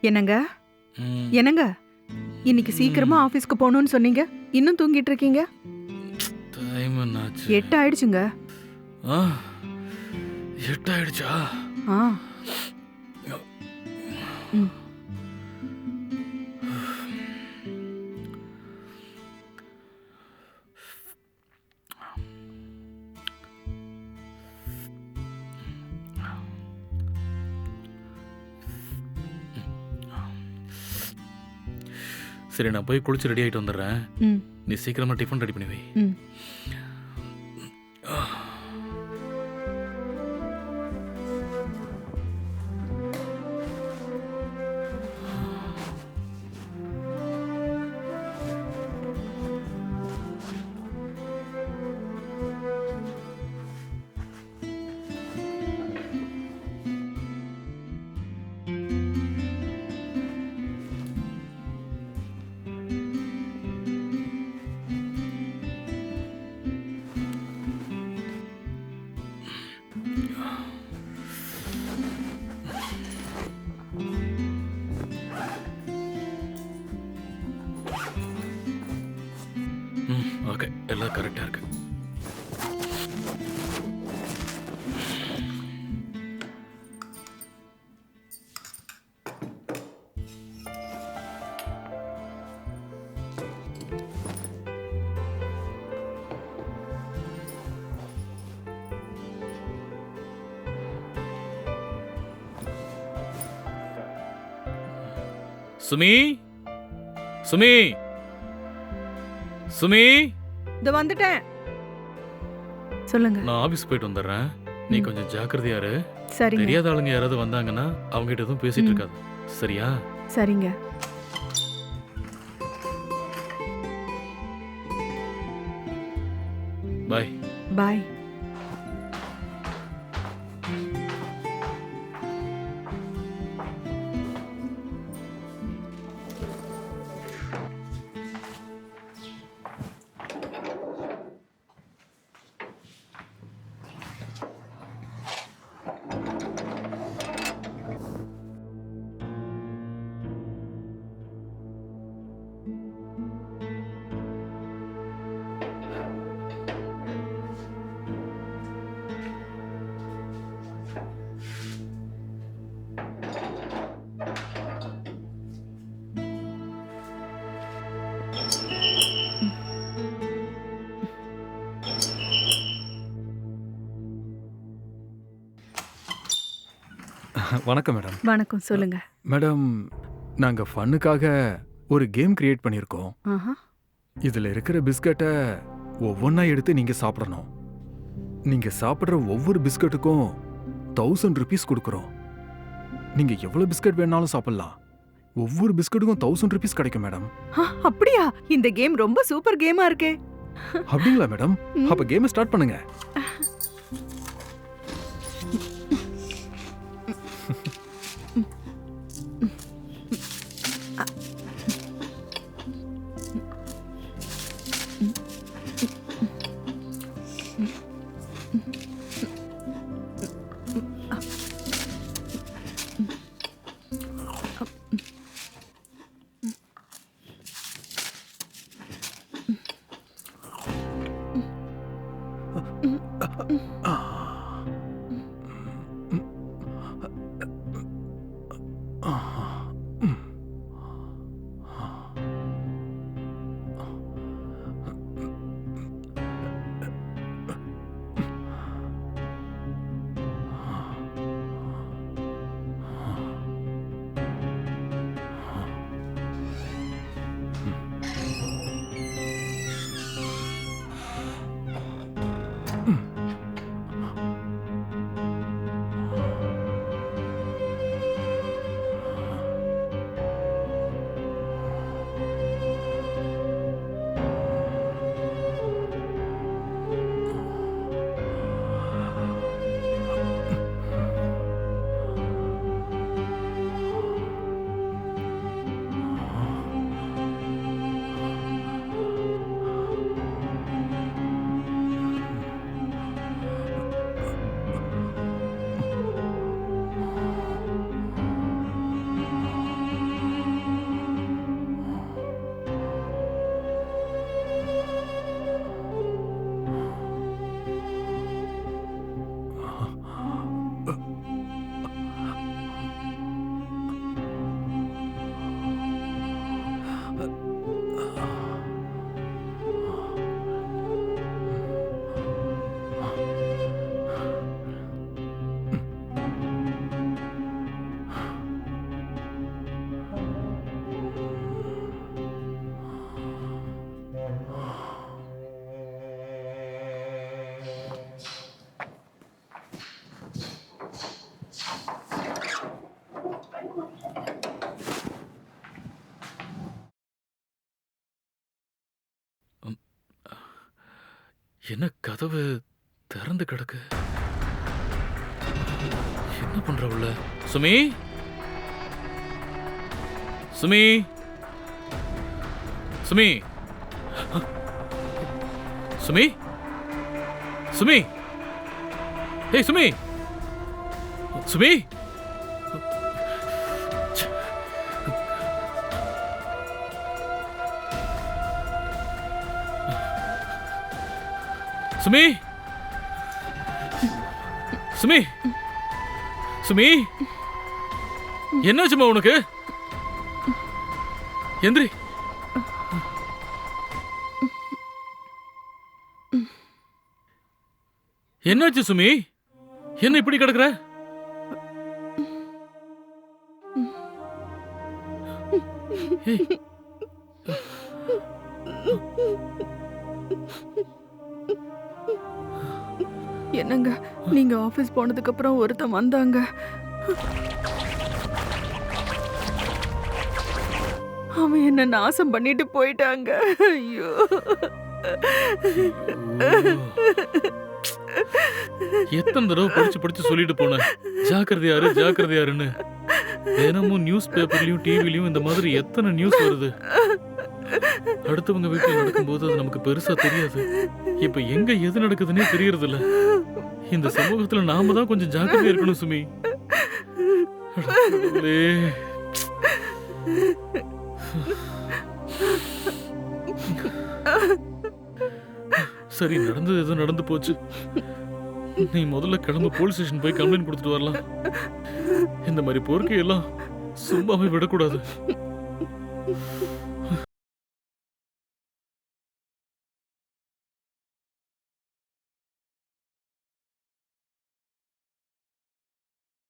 என்னங்க? என்னங்க? இன்னைக்கு சீக்கிரமா ஆபீஸ்க்கு போகணும்னு சொன்னீங்க. இன்னும் தூங்கிட்டு இருக்கீங்க? டைம் என்னாச்சு? எட்டு ஆயிடுச்சுங்க. ஆ, எட்டு ஆயிடுச்சா? ஆ. ம். சரி நான் போய் குளிச்சு ரெடி ஆயிட்டு வந்துடுறேன். நீ சீக்கிரமா டிஃபன் ரெடி பண்ணி வை. ஓகே எல்லாம் கரெக்டாக இருக்கு. சுமி? சுமி? சுமி? இதோ வந்துட்டேன். சொல்லுங்க. நான் ஆபீஸ் போயிட்டு வந்துடுறேன். நீ. கொஞ்சம் ஜாக்கிரதையா இரு. சரிங்க. தெரியாத ஆளுங்க யாராவது வந்தாங்கன்னா அவங்க கிட்ட எதுவும் பேசிட்டு. இருக்காது. சரியா? சரிங்க. பாய். பாய். வணக்கம் மேடம். வணக்கம் சொல்லுங்க. மேடம் நாங்கள் ஃபன்னுக்காக ஒரு கேம் கிரியேட் பண்ணியிருக்கோம். ஆஹா. இதில் இருக்கிற பிஸ்கட்டை ஒவ்வொன்றா எடுத்து நீங்கள் சாப்பிடணும். நீங்கள் சாப்பிட்ற ஒவ்வொரு பிஸ்கட்டுக்கும் தௌசண்ட் ருபீஸ் கொடுக்குறோம். நீங்கள் எவ்வளோ பிஸ்கட் வேணாலும் சாப்பிட்லாம். ஒவ்வொரு பிஸ்கட்டுக்கும் தௌசண்ட் ருபீஸ் கிடைக்கும் மேடம். ஆ, அப்படியா? இந்த கேம் ரொம்ப சூப்பர் கேமா இருக்கே. அப்படிங்களா மேடம். அப்போ கேமை ஸ்டார்ட் பண்ணுங்க. 嗯。啊。என்ன கதவு திறந்து கிடக்கு? என்ன பண்ற உள்ள? சுமி? சுமி? சுமி? சுமி? சுமி? ஏய் சுமி? சுமி? சுமி. சுமி. சுமி. என்னாச்சுமா உனக்கு? எந்திரி. என்னாச்சு சுமி? என்ன இப்படி கிடக்குற? Hey. என்னங்க? நீங்க ஆபீஸ் போனதுக்கு அப்புறம் ஒருத்தன் வந்தாங்க. அவன் என்ன நாசம் பண்ணிட்டு போயிட்டாங்க. ஐயோ. எத்தனை தடவை படிச்சு படிச்சு சொல்லிட்டு போனேன். ஜாக்கிரதையாரு ஜாக்கிரதையாருன்னு. தினமும் நியூஸ் பேப்பர்லயும் டிவிலயும் இந்த மாதிரி எத்தனை நியூஸ் வருது? அடுத்தவங்க வீட்டில் நடக்கும்போது அது நமக்கு பெருசா தெரியாது. இப்ப எங்க எது நடக்குதுன்னே தெரியறது இல்ல இந்த சமூகத்துல நாம தான் கொஞ்சம் ஜாக்கிரதையா இருக்கணும் சுமி. சரி நடந்தது எதுவும் நடந்து போச்சு. நீ முதல்ல கிளம்பு போலீஸ் ஸ்டேஷன் போய் கம்ப்ளைண்ட் கொடுத்துட்டு வரலாம். இந்த மாதிரி பொறுக்கையெல்லாம் சும்மாவே விடக்கூடாது.